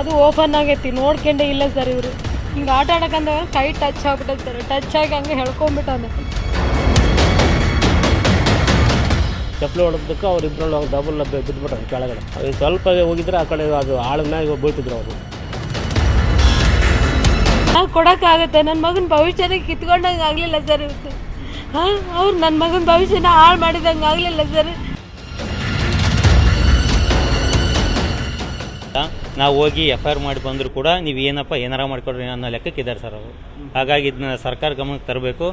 ಅದು ಓಪನ್ ಆಗೈತಿ ನೋಡ್ಕೊಂಡೇ ಇಲ್ಲ ಸರ್ ಇವರು. ಹಿಂಗೆ ಆಟ ಆಡೋಕಂದ್ರೆ ಕೈ ಟಚ್ ಆಗ್ಬಿಟ್ಟೈತೆ ಸರ್. ಟಚ್ ಆಗಿ ಹಂಗೆ ಹೇಳ್ಕೊಂಬಿಟ್ಟಾನೆ. ಚಪ್ಪಲಿ ಹೊಡೆದಕ್ಕೆ ಅವ್ರು ಇಬ್ಬರಲ್ಲಿ ಡಬಲ್ ಬಿದ್ದುಬಿಟ್ರು ಕೆಳಗಡೆ. ಅವ್ರಿಗೆ ಸ್ವಲ್ಪ ಹೋಗಿದ್ರೆ ಆ ಕಡೆ ಅದು ಆಳನ್ನಾಗಿ ಮ್ಯಾಗ ಬೀಳ್ತಿದ್ರು ಅವರು. ಹಾಂ ಕೊಡೋಕ್ಕಾಗತ್ತೆ ನನ್ನ ಮಗನ ಭವಿಷ್ಯನ ಕಿತ್ಕೊಂಡಂಗೆ ಆಗಲಿಲ್ಲ ಸರ್ ಇವತ್ತು ಹಾಂ ಅವ್ರು ನನ್ನ ಮಗನ ಭವಿಷ್ಯನ ಹಾಳು ಮಾಡಿದಂಗೆ ಆಗಲಿಲ್ಲ ಸರ್. ನಾವು ಹೋಗಿ ಎಫ್ ಐ ಆರ್ ಮಾಡಿ ಬಂದರೂ ಕೂಡ ನೀವು ಏನಪ್ಪ ಏನಾರ ಮಾಡಿಕೊಡ್ರಿ ಅನ್ನೋ ಲೆಕ್ಕಕ್ಕೆ ಇದ್ದಾರೆ ಸರ್ ಅವರು. ಹಾಗಾಗಿ ಇದನ್ನ ಸರ್ಕಾರ ಗಮನಕ್ಕೆ ತರಬೇಕು.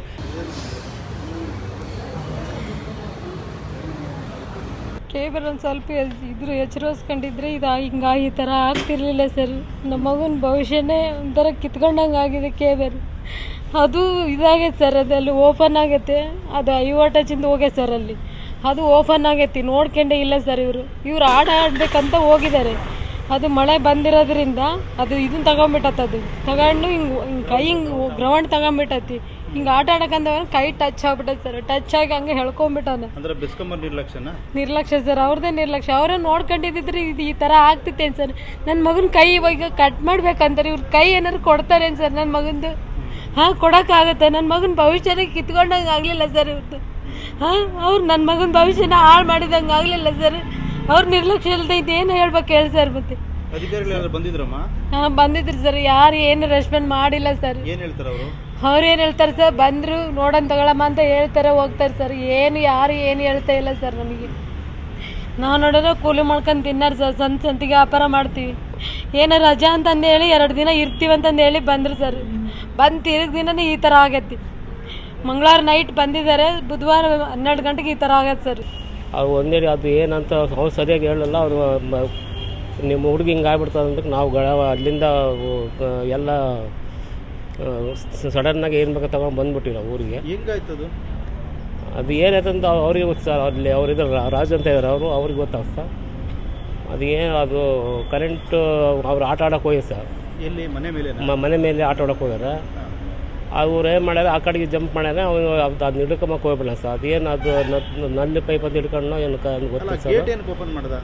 ಕೇಬಲ್ ಒಂದು ಸ್ವಲ್ಪ ಇದ್ರು ಎಚ್ಚರಿಸ್ಕೊಂಡಿದ್ರೆ ಇದು ಹಿಂಗೆ ಈ ಥರ ಆಗ್ತಿರ್ಲಿಲ್ಲ ಸರ್. ನಮ್ಮ ಮಗನ ಭವಿಷ್ಯನೇ ಒಂಥರ ಕಿತ್ಕೊಂಡಂಗೆ ಆಗಿದೆ ಕೇಬಲ್. ಅದು ಇದಾಗೈತೆ ಸರ್ ಅದಲ್ಲಿ ಓಪನ್ ಆಗೈತೆ. ಅದು ಐವಟಚಿಂದ ಹೋಗೈತೆ ಸರ್ ಅಲ್ಲಿ. ಅದು ಓಪನ್ ಆಗೈತಿ, ನೋಡ್ಕೊಂಡೇ ಇಲ್ಲ ಸರ್ ಇವರು. ಇವ್ರು ಆಟ ಆಡಬೇಕಂತ ಹೋಗಿದ್ದಾರೆ. ಅದು ಮಳೆ ಬಂದಿರೋದ್ರಿಂದ ಅದು ಇದನ್ನ ತಗೊಂಬಿಟ್ಟತ್ ಅದು. ತಗೊಂಡು ಹಿಂಗೆ ಹಿಂಗೆ ಕೈ ಹಿಂಗೆ ಗ್ರೌಂಡ್ ತಗೊಂಡ್ಬಿಟ್ಟತಿ ಹಿಂಗೆ ಆಟ ಆಡಕಂದ ಕೈ ಟಚ್ ಆಗ್ಬಿಟ್ಟೈತೆ ಸರ್ ಟಚ್ ಆಗಿ ಹಂಗೆ ಹೇಳ್ಕೊಂಡ್ಬಿಟ್ಟ ಅಂದ್ರೆ ಬೆಸ್ಕಂಬರ್ ನಿರ್ಲಕ್ಷ್ಯನ? ನಿರ್ಲಕ್ಷ್ಯ ಸರ್ ಅವ್ರದ್ದೇ ನಿರ್ಲಕ್ಷ್ಯ. ಅವರೇ ನೋಡ್ಕೊಂಡಿದ್ರೆ ಇದು ಈ ಥರ ಆಗ್ತಿತ್ತೇನು ಸರ್ ನನ್ನ ಮಗನ ಕೈ ಇವಾಗ ಕಟ್ ಮಾಡ್ಬೇಕಂತಾರೆ. ಇವ್ರ ಕೈ ಏನಾದ್ರು ಕೊಡ್ತಾರೇನು ಸರ್ ನನ್ನ ಮಗಂದು? ಹಾಂ ಕೊಡೋಕ್ಕಾಗತ್ತೆ. ನನ್ನ ಮಗನ ಭವಿಷ್ಯನ ಕಿತ್ಕೊಂಡಂಗೆ ಆಗಲಿಲ್ಲ ಸರ್ ಇವತ್ತು ಹಾಂ ಅವ್ರು ನನ್ನ ಮಗನ ಭವಿಷ್ಯನ ಹಾಳು ಮಾಡಿದಂಗೆ ಆಗಲಿಲ್ಲ ಸರ್ ಅವ್ರ ನಿರ್ಲಕ್ಷ್ಯ ಇಲ್ಲದೆ ಇದೇನು ಹೇಳ್ಬೇಕು ಹೇಳಿ ಸರ್ ಮತ್ತೆ? ಬಂದಿದ್ರಮ್ಮ? ಹಾಂ ಬಂದಿದ್ರು ಸರ್. ಯಾರು ಏನು ರೆಸ್ಪಾಂಡ್ ಮಾಡಿಲ್ಲ ಸರ್. ಏನ್ ಹೇಳ್ತಾರೆ ಅವರು? ಅವ್ರು ಏನು ಹೇಳ್ತಾರೆ ಸರ್? ಬಂದ್ರು ನೋಡೋಣ ತಗೊಳಮ್ಮ ಅಂತ ಹೇಳ್ತಾರೆ ಹೋಗ್ತಾರೆ ಸರ್. ಏನು ಯಾರು ಏನು ಹೇಳ್ತಾ ಇಲ್ಲ ಸರ್ ನಮಗೆ. ನಾವು ನೋಡಿದ್ರೆ ಕೂಲಿ ಮಾಡ್ಕೊಂಡು ತಿನ್ನಾರ ಸರ್. ಸಂತ ಸಂತಿಗೆ ವ್ಯಾಪಾರ ಮಾಡ್ತೀವಿ. ಏನೋ ರಜಾ ಅಂತಂದು ಹೇಳಿ ಎರಡು ದಿನ ಇರ್ತೀವಿ ಅಂತಂದು ಹೇಳಿ ಬಂದರು ಸರ್. ಬಂದು ತಿರುಗಿ ದಿನನೇ ಈ ಥರ ಆಗೈತಿ. ಮಂಗಳವಾರ ನೈಟ್ ಬಂದಿದ್ದಾರೆ. ಬುಧವಾರ ಹನ್ನೆರಡು ಗಂಟೆಗೆ ಈ ಥರ ಆಗತ್ತೆ ಸರ್. ಅವ್ರು ಒಂದೇ ಅದು ಏನಂತ ಅವ್ರು ಸರಿಯಾಗಿ ಹೇಳಲ್ಲ ಅವರು ನಿಮ್ಮ ಹುಡುಗಿ ಹಿಂಗೆ ಆಗ್ಬಿಡ್ತದೆ ಅಂತ ನಾವು ಗಳ ಅಲ್ಲಿಂದ ಎಲ್ಲ ಸಡನ್ನಾಗಿ ಏನು ಬೇಕಾ ತಗೊಂಡು ಬಂದ್ಬಿಟ್ಟಿಲ್ಲ ಊರಿಗೆ. ಹೆಂಗಾಯ್ತದು ಅದು? ಏನಾಯ್ತಂತ ಅವ್ರಿಗೆ ಗೊತ್ತು ಸರ್ ಅಲ್ಲಿ ಅವರಿದ್ರು ರಾಜು ಅಂತ ಇದ್ದಾರೆ ಅವರು ಅವ್ರಿಗೆ ಗೊತ್ತಾಗ ಸರ್. ಅದು ಏನು ಅದು ಕರೆಂಟು ಅವ್ರು ಆಟ ಆಡೋಕೆ ಹೋಗಿ ಸರ್. ಎಲ್ಲಿ ಮನೆ ಮೇಲೆ ಮನೆ ಮೇಲೆ ಆಟ ಆಡೋಕೆ ಹೋಗ್ಯಾರ. ಅವ್ರು ಏನು ಮಾಡ್ಯಾರ ಆ ಕಡೆಗೆ ಜಂಪ್ ಮಾಡ್ಯಾರ ಅವನು ಅದು ಅದನ್ನ ಹಿಡ್ಕೊಂಬಕ್ಕೆ ಹೋಗ್ಬಿಡ ಸರ್? ಅದೇನು ಅದು ನಲ್ಲಿ ಪೈಪ್ ಅಂತ ಹಿಡ್ಕೊಂಡು ಏನು ಗೊತ್ತಿಲ್ಲ ಸರ್. ಓಪನ್ ಮಾಡ್ದ?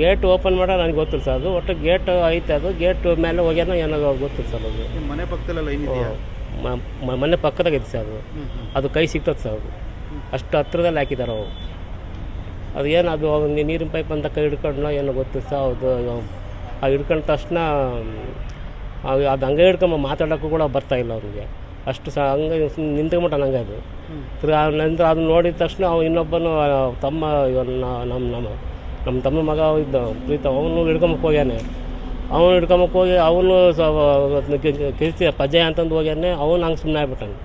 ಗೇಟ್ ಓಪನ್ ಮಾಡೋ ನನಗೆ ಗೊತ್ತಿಲ್ಲ ಸರ್ ಅದು. ಒಟ್ಟು ಗೇಟ್ ಐತೆ ಅದು. ಗೇಟ್ ಮೇಲೆ ಹೋಗ್ಯಾನ ಏನೋ ಗೊತ್ತಿಲ್ಲ ಸರ್ ಅದು. ಮನೆ ಪಕ್ಕದಲ್ಲ ಮನೆ ಪಕ್ಕದಾಗ ಐತೆ ಸರ್ ಅದು. ಅದು ಕೈ ಸಿಗ್ತದೆ ಸರ್ ಅದು. ಅಷ್ಟು ಹತ್ರದಲ್ಲಿ ಹಾಕಿದ್ದಾರೆ ಅವರು. ಅದು ಏನು ಅದು ನೀರಿನ ಪೈಪ್ ಅಂತ ಕೈ ಹಿಡ್ಕೊಂಡು ಏನೋ ಗೊತ್ತಿಲ್ಲ ಸರ್ ಅದು ಆ ಹಿಡ್ಕೊಂಡ ತಕ್ಷಣ ಅದು ಹಂಗೆ ಹಿಡ್ಕೊಂಬ ಮಾತಾಡೋಕ್ಕೂ ಕೂಡ ಬರ್ತಾ ಇಲ್ಲ ಅವ್ನಿಗೆ ಅಷ್ಟು ಸಹ ಹಂಗೆ ನಿಂತ್ಕೊಂಬಿಟ್ಟ ನಂಗೆ ಅದು. ತಿರ್ಗಿ ಆ ನಂತರ ಅದನ್ನ ನೋಡಿದ ತಕ್ಷಣ ಅವ ಇನ್ನೊಬ್ಬನು ತಮ್ಮ ನಮ್ಮ ನಮ್ಮ ನಮ್ಮ ತಮ್ಮ ಮಗ ಇದ್ದ ಪ್ರೀತ ಅವನು ಹಿಡ್ಕೊಂಬಕ್ಕೆ ಹೋಗ್ಯಾನೆ. ಅವನು ಹಿಡ್ಕೊಂಬಕ್ಕೆ ಹೋಗಿ ಅವನು ಕಿರ್ತಿ ಪಜಯ ಅಂತಂದು ಹೋಗ್ಯಾನೆ ಅವನು ಹಂಗೆ ಸುಮ್ಮನೆ ಆಗ್ಬಿಟ್ಟಾನೆ.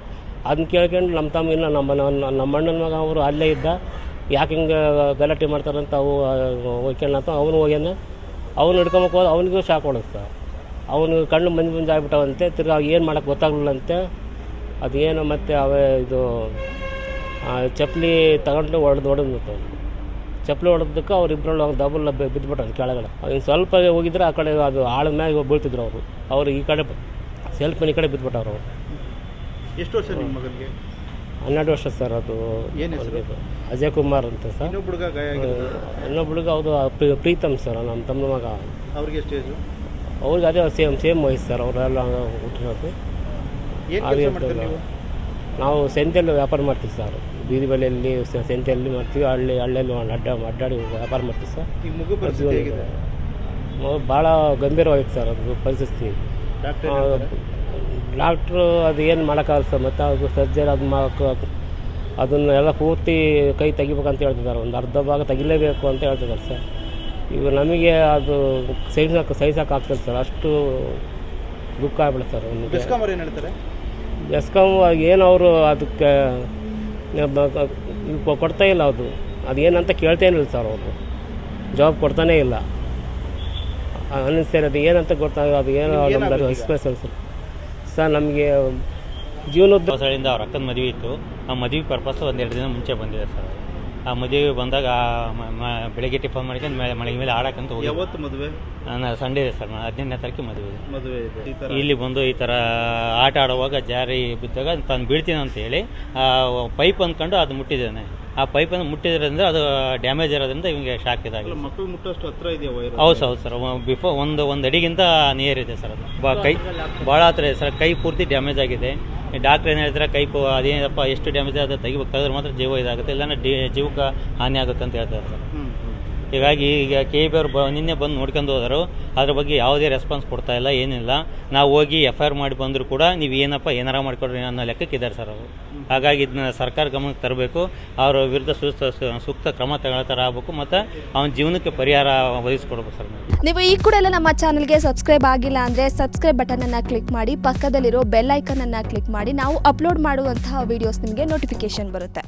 ಅದನ್ನ ಕೇಳ್ಕೊಂಡು ನಮ್ಮ ತಮ್ಮ ಇನ್ನು ನಮ್ಮ ನಮ್ಮ ಅಣ್ಣನ ಮಗ ಅವರು ಅಲ್ಲೇ ಇದ್ದ. ಯಾಕೆ ಹಿಂಗೆ ಗಲಾಟೆ ಮಾಡ್ತಾರಂತ ಅವು ಹೋಗ್ಕೊಂಡಂತ ಅವನು ಹೋಗ್ಯಾನೆ. ಅವನು ಹಿಡ್ಕೊಂಬಕ್ಕೆ ಹೋದ ಅವನಿಗೂ ಶಾಕ್ ಹೊಡೆಸ್ತ ಅವನು ಕಣ್ಣು ಮಂಜು ಮಂಜು ತಿರ್ಗಿ ತಿರ್ಗಾ ಏನು ಮಾಡೋಕ್ಕೆ ಗೊತ್ತಾಗ್ಲಿಲ್ಲಂತೆ. ಅದೇನು ಮತ್ತೆ ಅವೇ ಇದು ಚಪ್ಪಲಿ ತಗೊಂಡು ಹೊಡೆದು ಹೊಡೆದ್ಬಿಟ್ಟು ಚಪ್ಪಲಿ ಹೊಡೆದಕ್ಕೆ ಅವ್ರು ಇಬ್ಬರಲ್ಲಿ ಡಬಲ್ ಬಿದ್ದುಬಿಟ್ಟಾನೆ ಕೆಳಗಡೆ. ಅವ್ನು ಸ್ವಲ್ಪ ಹೋಗಿದ್ರೆ ಆ ಕಡೆ ಅದು ಆಳ ಮ್ಯಾಗ ಬೀಳ್ತಿದ್ರು ಅವರು. ಅವ್ರು ಈ ಕಡೆ ಸೆಲ್ಫ್ ಮನೆ ಕಡೆ ಬಿದ್ದುಬಿಟ್ಟವ್ರು ಅವರು. ಎಷ್ಟು ವರ್ಷ ನಿಮ್ಮ ಮಗನಿಗೆ? ಹನ್ನೆರಡು ವರ್ಷ ಸರ್ ಅದು? ಅಜಯ್ ಕುಮಾರ್ ಅಂತ ಸರ್. ಇನ್ನೊಬ್ಬ ಹುಡುಗ ಅದು ಪ್ರೀತಮ್ ಸರ್ ನಮ್ಮ ತಮ್ಮ ಮಗ. ಅವ್ರಿಗೆ ಅವ್ರಿಗೆ ಅದೇ ಸೇಮ್ ಸೇಮ್ ವಯಸ್ಸು ಸರ್ ಅವರೆಲ್ಲ ಹುಟ್ಟಿರೋದು ಏನ್ ಅದೇ ಕೆಲಸ ಮಾಡ್ತೀರಿ ನೀವು? ನಾವು ಸೆಂತೆಲ್ಲೂ ವ್ಯಾಪಾರ ಮಾಡ್ತೀವಿ ಸರ್. ಬೀದಿ ಬಲೆಯಲ್ಲಿ ಸೆಂತೆಯಲ್ಲಿ ಮಾಡ್ತೀವಿ ಹಳ್ಳಿ ಹಳ್ಳಿಯಲ್ಲಿ ಅಡ್ಡ ಅಡ್ಡಾಡಿ ವ್ಯಾಪಾರ ಮಾಡ್ತೀವಿ ಸರ್. ಭಾಳ ಗಂಭೀರವಾಗಿತ್ತು ಸರ್ ಅದು ಪರಿಸ್ಥಿತಿ. ಡಾಕ್ಟರ್ ಅದು ಏನು ಮಾಡೋಕ್ಕಾಗಲ್ಲ ಸರ್. ಮತ್ತು ಅದು ಸರ್ಜರಿ ಅದು ಮಾಡಕ್ಕೆ ಅದನ್ನು ಎಲ್ಲ ಪೂರ್ತಿ ಕೈ ತೆಗಿಬೇಕಂತ ಹೇಳ್ತಿದ್ದಾರೆ. ಒಂದು ಅರ್ಧ ಭಾಗ ತೆಗಿಲೇಬೇಕು ಅಂತ ಹೇಳ್ತಿದ್ದಾರೆ ಸರ್. ಇವು ನಮಗೆ ಅದು ಸೈಜ್ ಸಹಿಸಕ್ಕೆ ಆಗ್ತದೆ ಸರ್. ಅಷ್ಟು ದುಃಖ ಆಗ್ಬಿಡುತ್ತೆ ಸರ್. ಒಂದು ಹೇಳ್ತಾರೆ? ಎಸ್ಕಾಮ್ ಏನು ಅವರು ಅದಕ್ಕೆ ಕೊಡ್ತಾ ಇಲ್ಲ ಅದು ಅದೇನಂತ ಕೇಳ್ತೇನಿಲ್ಲ ಸರ್ ಅವರು. ಜಾಬ್ ಕೊಡ್ತಾನೇ ಇಲ್ಲ. ಅನ್ನಿಸ್ತೇನೆ ಅದು ಏನಂತ ಗೊತ್ತಾಗ ಅದು ಏನು ನಮ್ದು ಎಕ್ಸ್ಪ್ರೆಸ್ ಸರ್. ಸರ್ ನಮಗೆ ಜೀವನದ ಹೊಸಳಿಂದ ಅವ್ರ ಅಕ್ಕನ ಮದುವೆ ಇತ್ತು. ಆ ಮದುವೆ ಪರ್ಪಸ್ ಒಂದೆರಡು ದಿನ ಮುಂಚೆ ಬಂದಿದೆ ಸರ್. ಆ ಮದುವೆ ಬಂದಾಗ ಬೆಳಿಗ್ಗೆ ಟಿಫನ್ ಮಾಡ್ಕೊಂಡು ಮೇಲೆ ಮಳೆಗೆ ಮೇಲೆ ಆಡಕ್ಕಂತ ಹೋಗಿ ಯಾವತ್ತು ಮದುವೆ? ನಾನು ಸಂಡೇ ಇದೆ ಸರ್ ಹದಿನೆಂಟನೇ ತಾರೀಕು ಮದುವೆ ಇದೆ. ಮದುವೆ ಇದೆ. ಇಲ್ಲಿ ಬಂದು ಈ ಥರ ಆಟ ಆಡುವಾಗ ಜಾರಿ ಬಿದ್ದಾಗ ತಾನು ಬೀಳ್ತೀನಿ ಅಂತ ಹೇಳಿ ಪೈಪ್ ಅಂದ್ಕೊಂಡು ಅದು ಮುಟ್ಟಿದ್ದಾನೆ. ಆ ಪೈಪನ್ನು ಮುಟ್ಟಿದ್ರಿಂದ ಅದು ಡ್ಯಾಮೇಜ್ ಇರೋದ್ರಿಂದ ಇವಂಗೆ ಶಾಕ್ ಇದಾಗಿದೆ. ಮಕ್ಕಳು ಮುಟ್ಟೋಷ್ಟು ಹತ್ರ ಇದೆಯಾ ವೈರ್ ಹೌದು ಹೌದು ಸರ್. ಬಿಫೋರ್ ಒಂದು ಒಂದು ಅಡಿಗಿಂತ ನಿಯರ್ ಇದೆ ಸರ್ ಅದು. ಬಾ ಕೈ ಭಾಳ ಹತ್ರ ಇದೆ ಸರ್. ಕೈ ಪೂರ್ತಿ ಡ್ಯಾಮೇಜ್ ಆಗಿದೆ. ಡಾಕ್ಟ್ರ್ ಏನು ಹೇಳ್ತಾರೆ ಕೈ ಪು ಅದೇನಪ್ಪ ಎಷ್ಟು ಡ್ಯಾಮೇಜ್ ಅದು ತೆಗಿಬೇಕಾದ್ರೆ ಮಾತ್ರ ಜೀವ ಇದಾಗುತ್ತೆ. ಇಲ್ಲಾಂದ್ರೆ ಡಿ ಜೀವಕ್ಕೆ ಹಾನಿ ಆಗುತ್ತೆ ಅಂತ ಹೇಳ್ತಾರೆ ಸರ್. ಹೀಗಾಗಿ ಈಗ ಕೆ ಬಿ ಅವ್ರು ಬ ನಿನ್ನೆ ಬಂದು ನೋಡ್ಕೊಂಡು ಹೋದರು. ಅದ್ರ ಬಗ್ಗೆ ಯಾವುದೇ ರೆಸ್ಪಾನ್ಸ್ ಕೊಡ್ತಾ ಇಲ್ಲ, ಏನಿಲ್ಲ. ನಾವು ಹೋಗಿ ಎಫ್ ಐ ಆರ್ ಮಾಡಿ ಬಂದರೂ ಕೂಡ ನೀವು ಏನಪ್ಪ, ಏನಾರ ಮಾಡ್ಕೊಡ್ರಿ ಅನ್ನೋ ಲೆಕ್ಕಕ್ಕೆ ಇದ್ದಾರೆ ಸರ್ ಅವರು. ಹಾಗಾಗಿ ಇದನ್ನ ಸರ್ಕಾರ ಗಮನಕ್ಕೆ ತರಬೇಕು. ಅವರ ವಿರುದ್ಧ ಸೂಕ್ತ ಸೂಕ್ತ ಕ್ರಮ ತಗೊಳ್ತಾರ ಆಗಬೇಕು ಮತ್ತು ಅವನ ಜೀವನಕ್ಕೆ ಪರಿಹಾರ ಒದಗಿಸ್ಕೊಡ್ಬೇಕು ಸರ್ ನಾವು ಈ ಕೂಡ ಎಲ್ಲ ನಮ್ಮ ಚಾನಲ್ಗೆ ಸಬ್ಸ್ಕ್ರೈಬ್ ಆಗಿಲ್ಲ ಅಂದರೆ ಸಬ್ಸ್ಕ್ರೈಬ್ ಬಟನನ್ನು ಕ್ಲಿಕ್ ಮಾಡಿ, ಪಕ್ಕದಲ್ಲಿರೋ ಬೆಲ್ ಐಕನನ್ನು ಕ್ಲಿಕ್ ಮಾಡಿ, ನಾವು ಅಪ್ಲೋಡ್ ಮಾಡುವಂತಹ ವಿಡಿಯೋಸ್ ನಿಮಗೆ ನೋಟಿಫಿಕೇಶನ್ ಬರುತ್ತೆ.